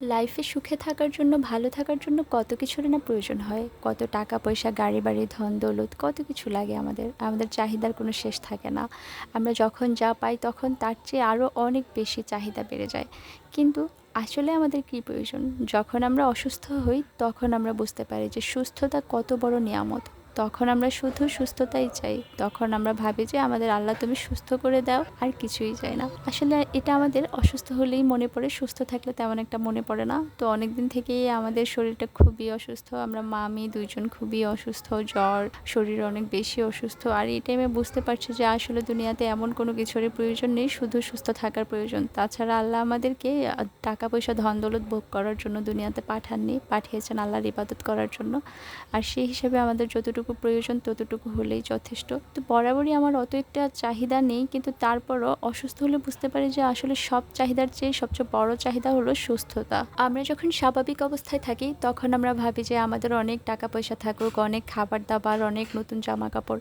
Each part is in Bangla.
লাইফে সুখে থাকার জন্য, ভালো থাকার জন্য কত কিছুর না প্রয়োজন হয়। কত টাকা পয়সা, গাড়ি, বাড়ি, ধন, দৌলত, কত কিছু লাগে আমাদের। আমাদের চাহিদার কোনো শেষ থাকে না। আমরা যখন যা পাই তখন তার চেয়ে আরও অনেক বেশি চাহিদা বেড়ে যায়। কিন্তু আসলে আমাদের কী প্রয়োজন? যখন আমরা অসুস্থ হই তখন আমরা বুঝতে পারি যে সুস্থতা কত বড় নিয়ামত। তখন আমরা শুধু সুস্থতাই চাই। তখন আমরা ভাবি যে আমাদের আল্লাহ তুমি সুস্থ করে দাও, আর কিছুই চাই না। আসলে এটা আমাদের অসুস্থ হলেই মনে পড়ে, সুস্থ থাকলে তেমন একটা মনে পড়ে না। তো অনেক দিন থেকেই আমাদের শরীরটা খুবই অসুস্থ। আমরা মামি, দুইজন খুবই অসুস্থ, জ্বর, শরীর অনেক বেশি অসুস্থ। আর এই টাইমে বুঝতে পারছি যে আসলে দুনিয়াতে এমন কোনো কিছুরই প্রয়োজন নেই, শুধু সুস্থ থাকার প্রয়োজন। তাছাড়া আল্লাহ আমাদেরকে টাকা পয়সা ধন দৌলত ভোগ করার জন্য দুনিয়াতে পাঠাননি, পাঠিয়েছেন আল্লাহর ইবাদত করার জন্য। আর সেই হিসেবে আমাদের যতটুকু প্রয়োজন ততটুকু হলেই যথেষ্ট। তো বরাবরই আমার অত একটা চাহিদা নেই, কিন্তু তারপরও অসুস্থ হলে বুঝতে পারি যে আসলে সব চাহিদার চেয়ে সবচেয়ে বড় চাহিদা হলো সুস্থতা। আমরা যখন স্বাভাবিক অবস্থায় থাকি, তখন আমরা ভাবি যে আমাদের অনেক টাকা পয়সা থাকুক, অনেক খাবার দাবার, অনেক নতুন জামা কাপড়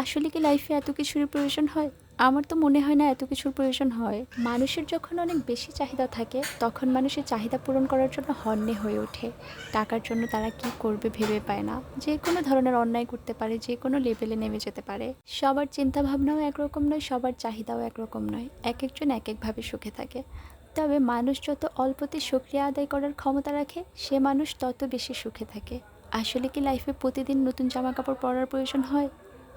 আসলে কি লাইফে এত কিছুরই প্রয়োজন হয়? আমার তো মনে হয় না এত কিছুর প্রয়োজন হয়। মানুষের যখন অনেক বেশি চাহিদা থাকে, তখন মানুষের চাহিদা পূরণ করার জন্য হন্যে হয়ে ওঠে। টাকার জন্য তারা কি করবে ভেবে পায় না। যে কোনো ধরনের অন্যায় করতে পারে, যে কোনো লেভেলে নেমে যেতে পারে। সবার চিন্তা ভাবনাও একরকম নয়, সবার চাহিদাও একরকম নয়। এক একজন এক একভাবে সুখে থাকে। তবে মানুষ যত অল্পতে সক্রিয় আদায় করার ক্ষমতা রাখে, সে মানুষ তত বেশি সুখে থাকে। আসলে কি লাইফে প্রতিদিন নতুন জামা কাপড় পরার প্রয়োজন হয়?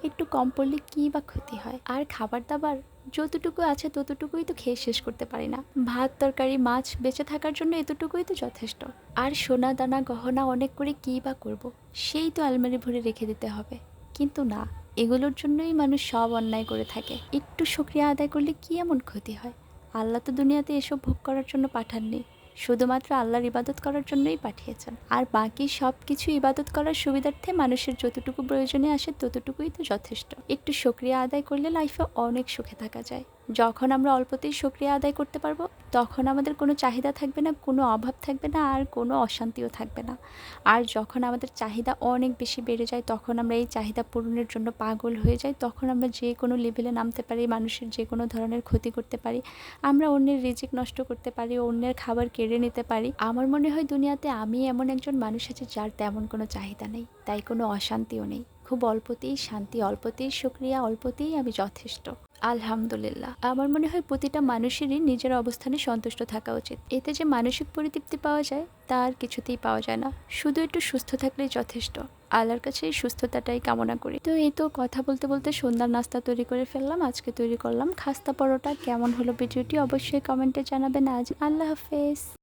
একটু কম পড়লে কী বা ক্ষতি হয়? আর খাবার দাবার যতটুকু আছে ততটুকুই তো খেয়ে শেষ করতে পারি না। ভাত, তরকারি, মাছ বেঁচে থাকার জন্য এতটুকুই তো যথেষ্ট। আর সোনা, দানা, গহনা অনেক করে কী বা করব। সেই তো আলমারি ভরে রেখে দিতে হবে। কিন্তু না, এগুলোর জন্যই মানুষ সব অন্যায় করে থাকে। একটু শুক্রিয়া আদায় করলে কী এমন ক্ষতি হয়? আল্লাহ তো দুনিয়াতে এসব ভোগ করার জন্য পাঠাননি। শুধুমাত্র আল্লাহর ইবাদত করার জন্যই পাঠিয়েছেন। আর বাকি সব কিছু ইবাদত করার সুবিধার্থে মানুষের যতটুকু প্রয়োজনে আসে ততটুকুই তো যথেষ্ট। একটু সক্রিয় আদায় করলে লাইফে অনেক সুখে থাকা যায়। যখন আমরা অল্পতেই সক্রিয়া আদায় করতে পারব, তখন আমাদের কোনো চাহিদা থাকবে না, কোনো অভাব থাকবে না, আর কোনো অশান্তিও থাকবে না। আর যখন আমাদের চাহিদা অনেক বেশি বেড়ে যায়, তখন আমরা এই চাহিদা পূরণের জন্য পাগল হয়ে যাই, তখন আমরা যে কোনো লেভেলে নামতে পারি, মানুষের যে কোনো ধরনের ক্ষতি করতে পারি, আমরা অন্যের রিজিক নষ্ট করতে পারি, অন্যের খাবার কেড়ে নিতে পারি। আমার মনে হয় দুনিয়াতে আমি এমন একজন মানুষ আছে যার তেমন কোনো চাহিদা নেই, তাই কোনো অশান্তিও নেই। খুব অল্পতেই শান্তি, অল্পতেই সুক্রিয়া, অল্পতেই আমি যথেষ্ট। আলহামদুলিল্লাহ। আমার মনে হয় প্রতিটা মানুষেরই নিজের অবস্থানে সন্তুষ্ট থাকা উচিত। এতে যে মানসিক পরিতৃপ্তি পাওয়া যায়, তা আর কিছুতেই পাওয়া যায় না। শুধু একটু সুস্থ থাকলেই যথেষ্ট। আল্লাহর কাছে এই সুস্থতাটাই কামনা করি। তো এই তো কথা বলতে বলতে সন্ধ্যার নাস্তা তৈরি করে ফেললাম, আজকে তৈরি করলাম। খাস্তা পরোটা কেমন হলো ভিডিওটি অবশ্যই কমেন্টে জানাবেন আজ। আল্লাহ হাফেজ।